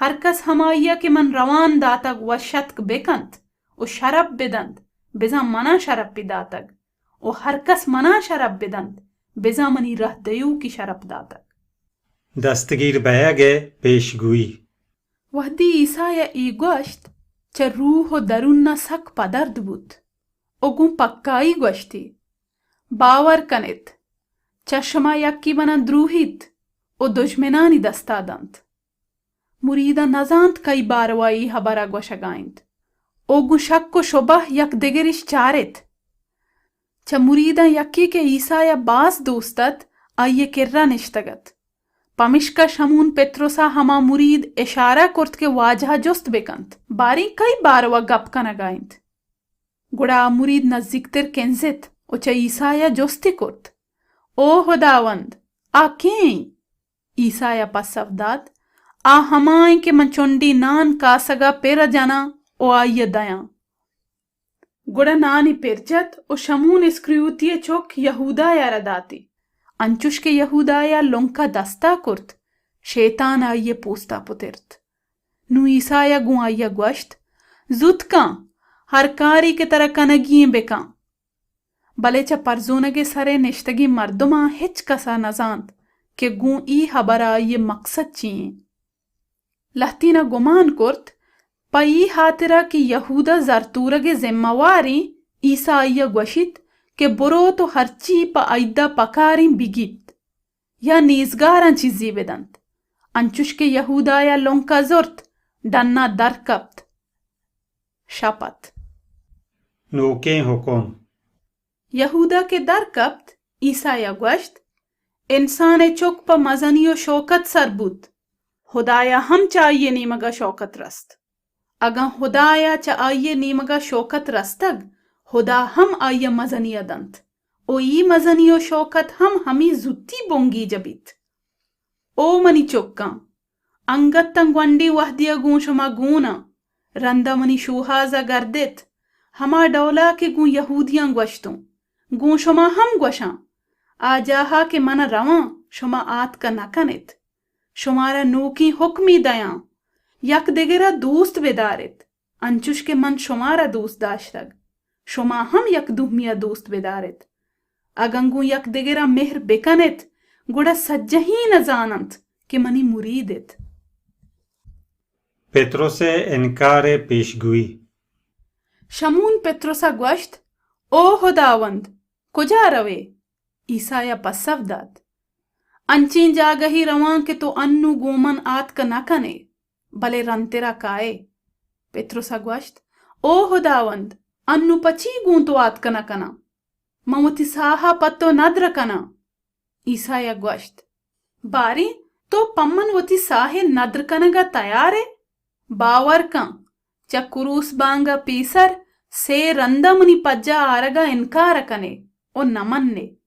ہر کس ہمائیا کے من روان داتگ و شتک بکنت او شرب بدند بزا منا شرب پی داتگ او ہر کس منا شرب بدند بزا منی رہ دیو کی شرب داتگ۔ دستگیر بیگ پیشگویی وحدی عیسیٰ ای گوشت چه روح و درون سک پدرد بود او گون پکایی گوشتی باور کنید چشما یکی بنا دروهید او دشمنانی دستادند۔ مریدا نزاند کئی باروایی حبرا گوشگایند او گو شک و شبه یک دگرش چارت۔ چه مریدا یکی که عیسای باز دوستت، آئیے کرا نشتگت۔ پمشکا شمون پتروسا ہما مرید اشارہ کرت کے واجہ جست بکنت باری کئی باروا گپ کنگائند گڑا مرید نزدیکتر کنزت او چا عیسایا جستی کرت او خداوند آ ہمائیں کہ من چونڈی نان کاسگا پیرا جانا، او آئیے دیاں گڑا نانی پرچت او شمون اسکریوتی چوک یہودا یا رداتی انچوش کے یہودا یا لونکا دستا کرت، شیطان آئیے پوستا پترت۔ نو عیسایا گو آئیے گوشت زود کان ہر کاری کے طرح کنگیں بکان بلے چا پرزونگے سرے نشتگی مردما ہچ کسا نزاند کہ گون ای حبرا یہ مقصد چیئیں۔ لہتینا گمان کرت پا ای حاترہ کی یہودا زرطورگ ذمواری عیسائی گوشت کہ برو تو ہرچی پا ایدہ پکاری بگیت یا نیزگاران چیزی یا لونکا زرت ڈنا در کبت شپت نوکیں حکم یہودا کے در کبت عیسایا گوشت انسان چک پا مزنی و شوکت سر بود خدایا ہم چاہیے نیمگا شوکت رست۔ اگا خدایا چا آئیے نیمگا شوکت رستگ، خدا ہم آئیے مزنی دنت۔ او ای مزنی و شوکت ہم ہمی زتی بونگی جبیت۔ او منی چکا انگت تنگ ونڈی وحدیا گون شما گونا رندا منی شوہازا گردت ہما ڈولا کے گون یہودیاں گوشتوں۔ گون شما ہم گوشاں۔ آجاہا کے من روان شما آت کا نکنت شمارا نوکی حکمی دیاں یک دگرا دوست بدارت۔ انچوش کے من شمارا دوست داشتگ شما ہم یک دومیا دوست بدارت۔ اگنگو یک دگرا مہر بکنت گوڑا سجہی نزانت کہ منی مریدت۔ پتروس انکار پیشگویی شمون پتروسا گوشت او خداوند کجا روے؟ عیسایا پسو داد۔ અંચી જાગહી રવાં કે તો અન્નુ ગોમન આત કના કને ભલે રંતેરા કાએ પેત્રુસ અગવસ્ત ಓ ಹುದಾವಂದ್ ಅನ್ನು ಪಚಿ ಗೂಂತು ಆತ್ಕನಕನ ಮಮತಿ ಸಾಹ ಪತ್ತೋ ನದ್ರಕನ ಈಸಾಯ ಗ್ವಷ್ಟ್ ಬಾರಿ ತೋ ಪಮ್ಮನ್ ಒತಿ ಸಾಹೆ ನದ್ರಕನಗ ತಯಾರೆ. ಬಾವರ್ಕ ಚ ಕುರೂಸ್ ಬಾಂಗ ಪೀಸರ್, ಸೇ ರಂದಮುನಿ ಪಜ್ಜ ಆರಗ ಎನ್ಕಾರಕನೆ ಓ ನಮನ್ನೆ.